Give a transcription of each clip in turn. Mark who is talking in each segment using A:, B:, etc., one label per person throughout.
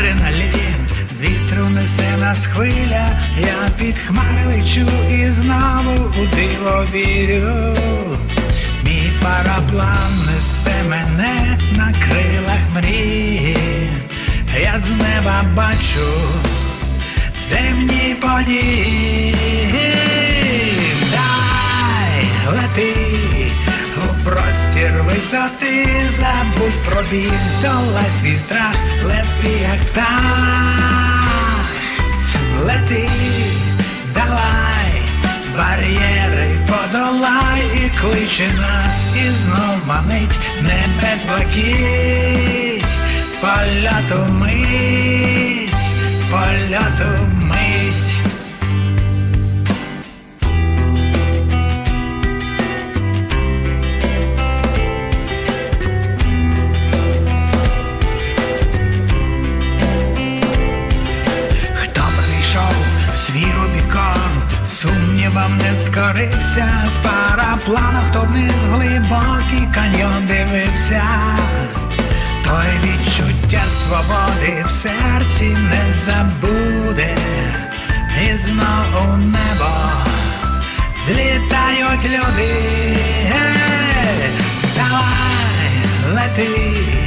A: адреналін, вітру несе нас хвиля, я під хмари лечу і знову у диво вірю. Мій параплан несе мене на крилах мрії, я з неба бачу земні події. Простір висоти, забудь про біль, здолай свій лети як птах, лети, давай, бар'єри подолай. І кличе нас, і знов манить небес блакить, польоту мить, польоту мить. Свій Рубікон, сумнівам не скорився, з параплану, хто вниз глибокий каньйон дивився, той відчуття свободи в серці не забуде, і знову небо. Злітають люди. Давай, лети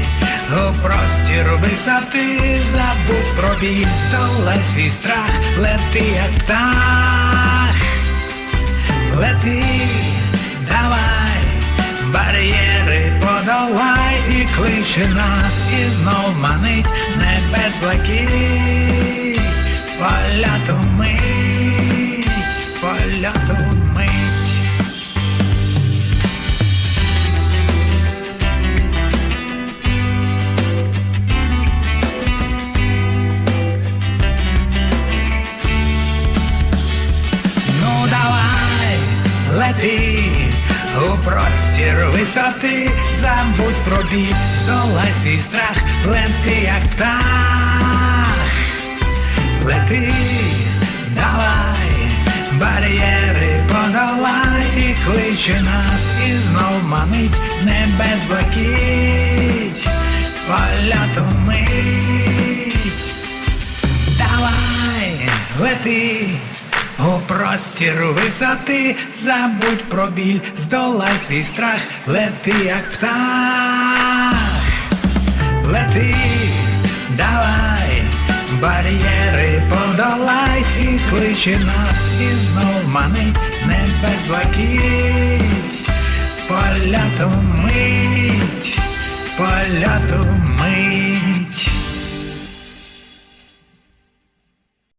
A: у простір висоти, забудь про біль, здолай свій страх, лети як птах, лети, давай, бар'єри подолай і кличе нас, і знов манить небес блакить, лети у простір висоти, забудь про біль, здолай свій страх, лети як птах, лети, давай, бар'єри подолай. І кличе нас, і знов манить небес блакить, поляту мить. Давай, лети у простір висоти, забудь про біль, здолай свій страх, лети як птах, лети, давай, бар'єри подолай і кличе нас, і знов манить небес блакить, поляту мить, поляту мить.